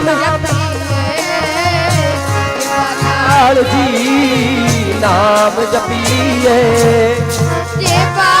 ਨਾਮ ਨਾਲ ਜੀ ਨਾਮ ਜਪੀਏ ਜੇਬਾ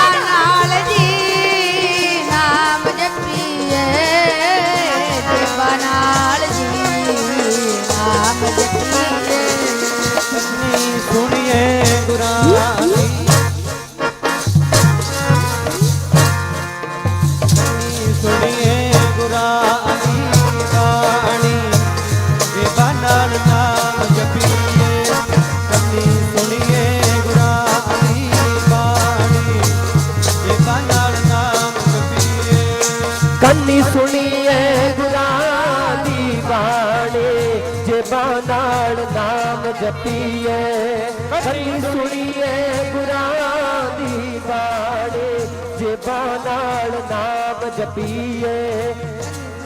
ਨਾਮ ਜਪੀਏ ਕੰਨੀ ਸੁਣੀਏ ਗੁਰਾਂ ਦੀ ਬਾਣੀ। ਜੇਬਾਂ ਨਾਲ ਨਾਮ ਜਪੀਏ,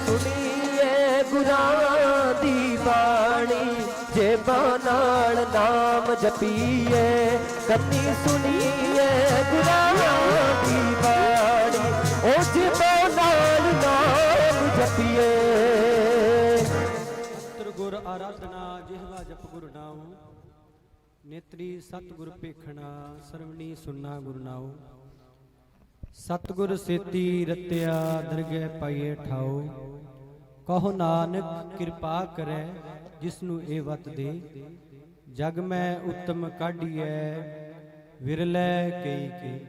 ਸੁਣੀਏ ਗੁਰਾਂ ਦੀ ਬਾਣੀ। ਜੇਬਾਂ ਨਾਲ ਨਾਮ ਜਪੀਏ, ਕੰਨੀ ਸੁਣੀਏ ਗੁਰਾਂ ਦੀ ਆਰਾਧਨਾ ਜਿਹਵਾ ਜਪ ਗੁਰ ਨਾਉ, ਨੇਤਰੀ ਸਤਿਗੁਰ ਪੇਖਣਾ ਸਰਵਣੀ ਸੁਨਾ ਗੁਰ ਨਾਉ। ਸਤਿਗੁਰ ਸੇਤੀ ਰਤਿਆ ਦਰਗਹਿ ਪਾਈਏ ਠਾਉ। ਕਹੋ ਨਾਨਕ ਕਿਰਪਾ ਕਰੈ ਜਿਸ ਨੂੰ ਇਹ ਵਤ ਦੇ। ਜਗ ਮੈਂ ਉਤਮ ਕਾਢੀਐ, ਵਿਰਲੇ ਕਈ ਕੇ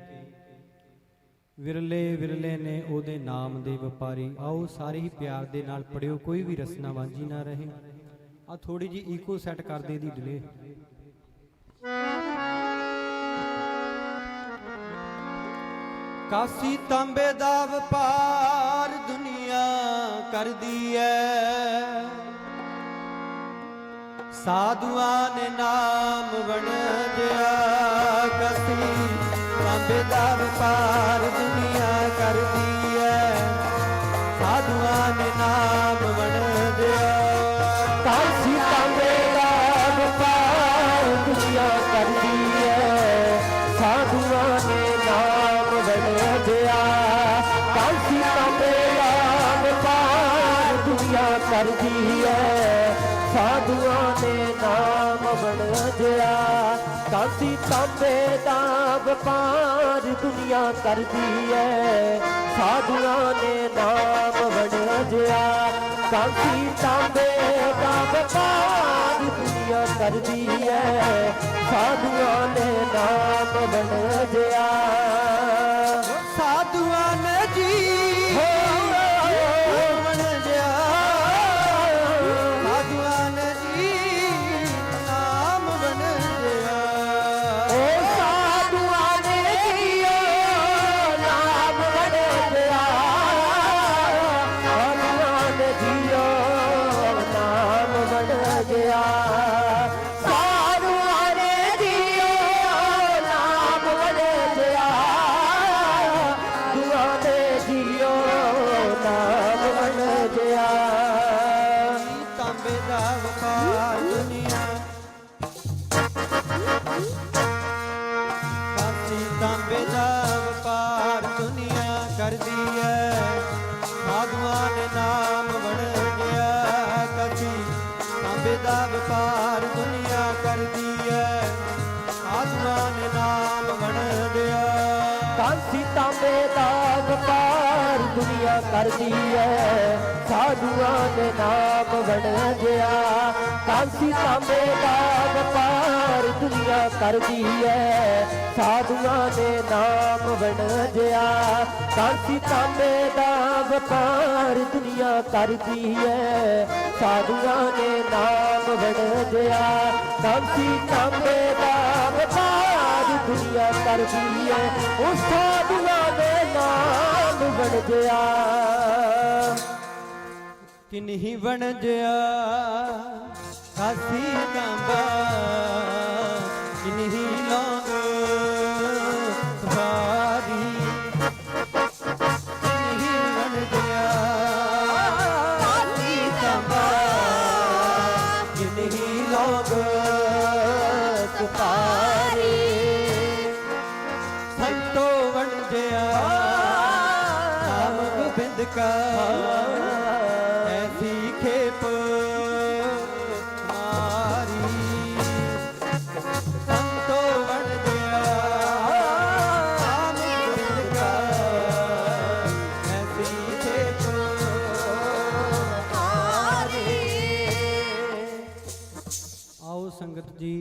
ਵਿਰਲੇ ਵਿਰਲੇ ਨੇ ਉਹਦੇ ਨਾਮ ਦੇ ਵਪਾਰੀ। ਆਓ ਸਾਰੇ ਹੀ ਪਿਆਰ ਦੇ ਨਾਲ ਪੜਿਓ, ਕੋਈ ਵੀ ਰਸਨਾ ਵਾਂਝੀ ਨਾ ਰਹੇ। ਆ ਥੋੜੀ ਜੀ ਈਕੋ ਸੈੱਟ ਕਰ ਦੇ ਦੀ ਡਿਲੇ ਕਾਸੀ ਤਾਂਬੇ ਦਾ ਵਪਾਰ ਦੁਨੀਆ ਕਰਦੀ ਐ। ਸਾਧੂਆਂ ਨੇ ਨਾਮ ਵਣਜਿਆ ਕਸੀ ਤਾਂਬੇ ਦਾ ਵਪਾਰ ਕਰਦੀ ਹੈ। ਸਾਧੂਆਂ ਨੇ ਨਾਮ ਵੜਿਆ ਕਾਸੀ ਤਾਂਬੇ ਦਾ ਵਪਾਰ ਦੁਨੀਆ ਕਰਦੀ ਹੈ। ਸਾਧੂਆਂ ਨੇ ਨਾਮ ਵੜਿਆ ਕਾਂਸੀ ਤਾਂਬੇ ਦਾ ਵਪਾਰ ਦੁਨੀਆ ਕਰਦੀ ਹੈ। ਸਾਧੂਆਂ ਨੇ ਨਾਮ ਵੜਿਆ ਕਰਦੀ ਹੈ ਸਾਧੂਆਂ ਦੇ ਨਾਮ ਵੜਿਆ ਕਾਂਸੀ ਤਾਂਬੇ ਦਾ ਵਪਾਰ ਦੁਨੀਆ ਕਰਦੀ ਹੈ ਸਾਧੂਆਂ ਦੇ ਨਾਮ ਵੜਿਆ ਕਾਂਸੀ ਤਾਂਬੇ ਦਾ ਵਪਾਰ ਦੁਨੀਆ ਕਰਦੀ ਹੈ ਸਾਧੂਆਂ ਦੇ ਨਾਮ ਵੜਿਆ ਕਾਂਸੀ ਤਾਂਬੇ ਦਾ ਵਪਾਰ ਦੁਨੀਆ ਕਰਦੀ ਹੈ ਉਸ ਸਾਧੂਆਂ ਦੇ ਨਾਮ ਬਣ ਗਿਆ ਕਿਨਹੀ ਵਣਜਿਆ ਕਾਸੀ ਤਾਂਬਾ ਕਿਨਹੀ ਲੌਂਗ ਸੰਗਤ ਜੀ,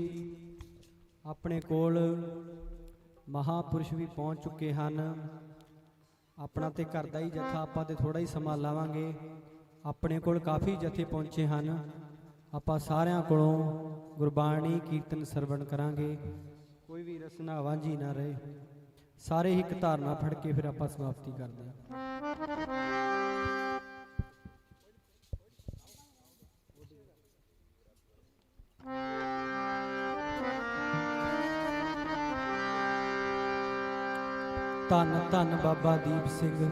ਆਪਣੇ ਕੋਲ ਮਹਾਪੁਰਸ਼ ਵੀ ਪਹੁੰਚ ਚੁੱਕੇ ਹਨ। ਆਪਣਾ ਤੇ ਘਰ ਦਾ ਹੀ ਜਥਾ ਆਪਾਂ ਤੇ ਥੋੜਾ ਹੀ ਸਮਾਂ ਲਾਵਾਂਗੇ। ਆਪਣੇ ਕੋਲ ਕਾਫੀ ਜਥੇ ਪਹੁੰਚੇ ਹਨ। ਆਪਾਂ ਸਾਰਿਆਂ ਕੋਲੋਂ ਗੁਰਬਾਣੀ, ਕੀਰਤਨ, ਸਰਵਣ ਕਰਾਂਗੇ। ਕੋਈ ਵੀ ਰਸਨਾ ਵਾਂਝੀ ਨਾ ਰਹੇ। ਸਾਰੇ ਹੀ ਇੱਕ ਧਾਰਨਾ ਫੜ ਕੇ ਫਿਰ ਆਪਾਂ ਸਮਾਪਤੀ ਕਰਦੇ ਹਾਂ। ਧੰਨ ਧੰਨ ਬਾਬਾ ਦੀਪ ਸਿੰਘ।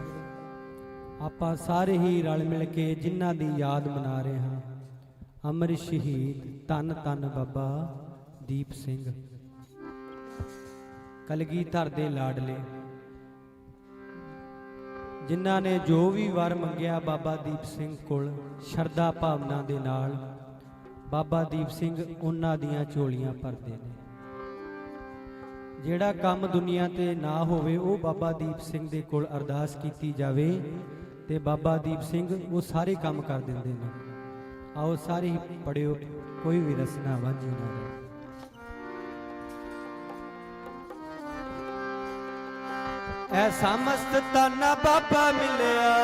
ਆਪਾਂ ਸਾਰੇ ਹੀ ਰਲ ਮਿਲ ਕੇ ਜਿਨ੍ਹਾਂ ਦੀ ਯਾਦ ਮਨਾ ਰਹੇ ਹਾਂ। ਅਮਰ ਸ਼ਹੀਦ ਧੰਨ ਧੰਨ ਬਾਬਾ ਦੀਪ ਸਿੰਘ। ਕਲਗੀਧਰ ਦੇ ਲਾਡਲੇ। ਜਿਨ੍ਹਾਂ ਨੇ ਜੋ ਵੀ ਵਰ ਮੰਗਿਆ ਬਾਬਾ ਦੀਪ ਸਿੰਘ ਕੋਲ, ਸ਼ਰਧਾ ਭਾਵਨਾ ਦੇ ਨਾਲ ਬਾਬਾ ਦੀਪ ਸਿੰਘ ਉਹਨਾਂ ਦੀਆਂ ਝੋਲੀਆਂ ਭਰਦੇ ਨੇ। ਜਿਹੜਾ ਕੰਮ ਦੁਨੀਆ ਤੇ ਨਾ ਹੋਵੇ, ਉਹ ਬਾਬਾ ਦੀਪ ਸਿੰਘ ਦੇ ਕੋਲ ਅਰਦਾਸ ਕੀਤੀ ਜਾਵੇ ਤੇ ਬਾਬਾ ਦੀਪ ਸਿੰਘ ਉਹ ਸਾਰੇ ਕੰਮ ਕਰ ਦਿੰਦੇ ਨੇ। ਆਓ ਸਾਰੇ ਪੜਿਓ ਕੋਈ ਵੀ ਰਸਨਾ ਵਾਂਝੀ ਨਾ ਰਹੇ ਐਸਾ ਮਸਤ ਤਾਨਾ ਬਾਬਾ ਮਿਲਿਆ,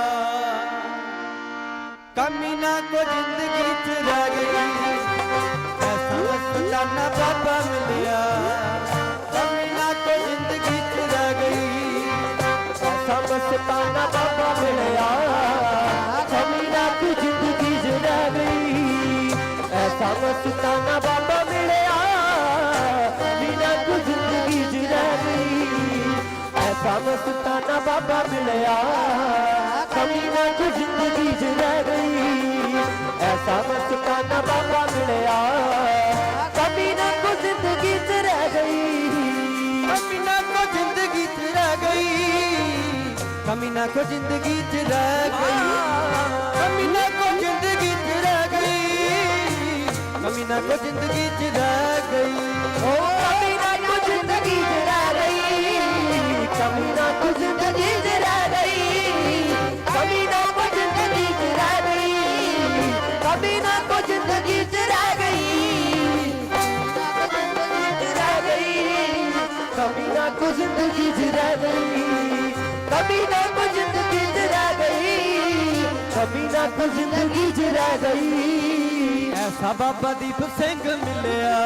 ਕਮੀ ਨਾ ਕੋ ਜ਼ਿੰਦਗੀ ਚ ਰਹਿ ਗਈ। ਐਸਾ ਮਸਤ ਤਾਨਾ ਬਾਬਾ ਮਿਲਿਆ। ਐਸਾ ਬਾਬਾ ਮਿਲਿਆ ਕਮੀ ਨਾ ਤੂੰ ਜ਼ਿੰਦਗੀ ਚ ਰਹਿ। ਗਈ ਐਸਾ ਮਸਤਾਨਾ ਬਾਬਾ ਮਿਲਿਆ ਕਮੀ ਨਾ ਤੂੰ ਜ਼ਿੰਦਗੀ ਚ ਰਹਿ। ਗਈ ਐਸਾ ਮਸਤਾਨਾ ਬਾਬਾ ਮਿਲਿਆ ਕਮੀ ਨਾ ਤੂੰ ਜ਼ਿੰਦਗੀ ਚ ਰਹਿ। ਗਈ ਕਮੀ ਨਾ ਕੋ ਜ਼ਿੰਦਗੀ ਚ ਰਹਿ। ਗਈ ਕਮੀ ਨਾ ਕੋ ਜ਼ਿੰਦਗੀ ਚ ਰਹਿ। ਗਈ ਕੋ ਜ਼ਿੰਦਗੀ ਚ ਰਹਿ ਗਈ। ਓ ਕਮੀ ਨਾ ਤੂੰ ਜ਼ਿੰਦਗੀ ਚ ਰਹਿ ਗਈ। ਕਮੀ ਨਾ ਤੂੰ ਜ਼ਿੰਦਗੀ ਚ ਰਹਿ ਗਈ। ਕਮੀ ਨਾ ਤੂੰ ਜ਼ਿੰਦਗੀ ਚ ਰਹਿ ਗਈ। ਕਮੀ ਨਾ ਤੂੰ ਜ਼ਿੰਦਗੀ ਚ ਰਹਿ ਗਈ। ਰਹਿ ਗਈ ਕਮੀ ਨਾ ਤੂੰ ਜ਼ਿੰਦਗੀ ਚ ਰਹਿ ਗਈ। ਕਮੀ ਨਾ ਤੂੰ ਜ਼ਿੰਦਗੀ ਚ ਰਹਿ ਗਈ। ਕਮੀ ਨਾ ਤੂੰ ਜ਼ਿੰਦਗੀ ਚ ਰਹਿ ਗਈ। ਐਸਾ ਬਾਬਾ ਦੀਪ ਸਿੰਘ ਮਿਲਿਆ।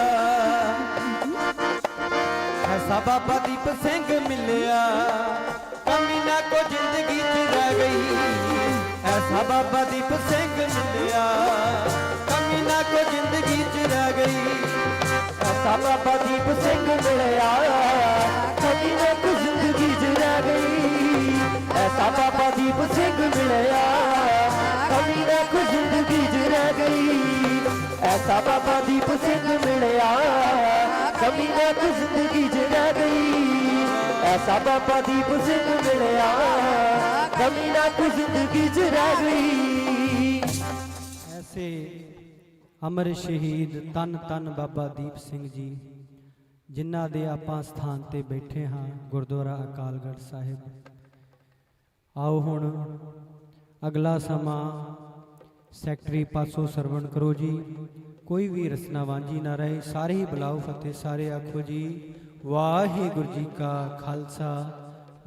ਐਸਾ ਬਾਬਾ ਦੀਪ ਸਿੰਘ ਮਿਲਿਆ। ਕਮੀ ਨਾ ਕੋ ਜ਼ਿੰਦਗੀ ਚ ਰਹਿ ਗਈ। ਐਸਾ ਬਾਬਾ ਦੀਪ ਸਿੰਘ ਮਿਲਿਆ। ਕਮੀ ਨਾ ਕੋ ਜ਼ਿੰਦਗੀ ਚ ਰਹਿ ਗਈ। ਐਸਾ ਬਾਬਾ ਦੀਪ ਸਿੰਘ ਮਿਲਿਆ। ਕਦੀ ਨਾ ਤੂੰ ਜ਼ਿੰਦਗੀ ਚ ਰਹਿ ਗਈ। ਐਸਾ ਬਾਬਾ ਦੀਪ ਸਿੰਘ ਐਸਾ ਬਾਬਾ ਦੀਪ ਸਿੰਘ ਮਿਲਿਆ। ਕਦੀ ਨਾ ਜ਼ਿੰਦਗੀ ਚ ਗਈ। ਐਸਾ ਬਾਬਾ ਦੀਪ ਸਿੰਘ ਮਿਲਿਆ। ਕਦੀ ਨਾ ਜ਼ਿੰਦਗੀ ਚ ਗਈ। ਐਸੇ ਅਮਰ ਸ਼ਹੀਦ ਤਨ ਤਨ ਬਾਬਾ ਦੀਪ ਸਿੰਘ ਜੀ, ਜਿਨ੍ਹਾਂ ਦੇ ਆਪਾਂ ਸਥਾਨ ਤੇ ਬੈਠੇ ਹਾਂ, ਗੁਰਦੁਆਰਾ ਅਕਾਲਗੜ੍ਹ ਸਾਹਿਬ। ਆਓ ਹੁਣ ਅਗਲਾ ਸਮਾਂ ਸੈਕਟਰੀ ਪਾਸੋਂ ਸਰਵਣ ਕਰੋ ਜੀ। ਕੋਈ ਵੀ ਰਸਨਾ ਵਾਂਝੀ ਨਾ ਰਹੇ। ਸਾਰੇ ਹੀ ਬੁਲਾਓ ਫਤਿਹ। ਸਾਰੇ ਆਖੋ ਜੀ, ਵਾਹਿਗੁਰੂ ਜੀ ਕਾ ਖਾਲਸਾ,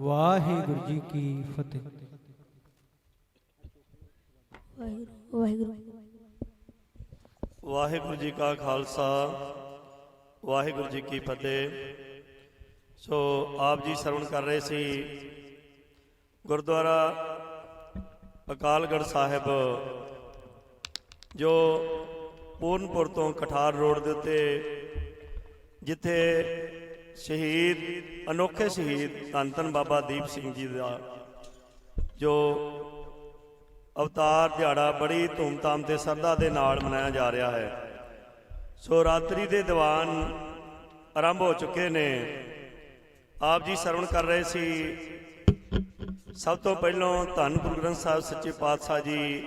ਵਾਹਿਗੁਰੂ ਜੀ ਕੀ ਫਤਿਹ। ਵਾਹਿਗੁਰੂ ਵਾਹਿਗੁਰੂ ਵਾਹਿਗੁਰੂ ਜੀ ਕਾ ਖਾਲਸਾ, ਵਾਹਿਗੁਰੂ ਜੀ ਕੀ ਫਤਿਹ। ਸੋ ਆਪ ਜੀ ਸਰਵਣ ਕਰ ਰਹੇ ਸੀ ਗੁਰਦੁਆਰਾ ਅਕਾਲਗੜ੍ਹ ਸਾਹਿਬ ਜੋ ਪੂਰਨਪੁਰ ਤੋਂ ਕਠਾਰ ਰੋਡ ਦੇ ਉੱਤੇ ਜਿੱਥੇ ਸ਼ਹੀਦ, ਅਨੋਖੇ ਸ਼ਹੀਦ ਧੰਨ ਧੰਨ ਬਾਬਾ ਦੀਪ ਸਿੰਘ ਜੀ ਦਾ ਜੋ ਅਵਤਾਰ ਦਿਹਾੜਾ ਬੜੀ ਧੂਮਧਾਮ ਤੇ ਸਰਦਾ ਦੇ ਨਾਲ ਮਨਾਇਆ ਜਾ ਰਿਹਾ ਹੈ। ਸੋ ਰਾਤਰੀ ਦੇ ਦੀਵਾਨ ਆਰੰਭ ਹੋ ਚੁੱਕੇ ਨੇ। ਆਪ ਜੀ ਸਰਵਣ ਕਰ ਰਹੇ ਸੀ। ਸਭ ਤੋਂ ਪਹਿਲਾਂ ਧੰਨ ਗੁਰੂ ਗ੍ਰੰਥ ਸਾਹਿਬ ਸੱਚੇ ਪਾਤਸ਼ਾਹ ਜੀ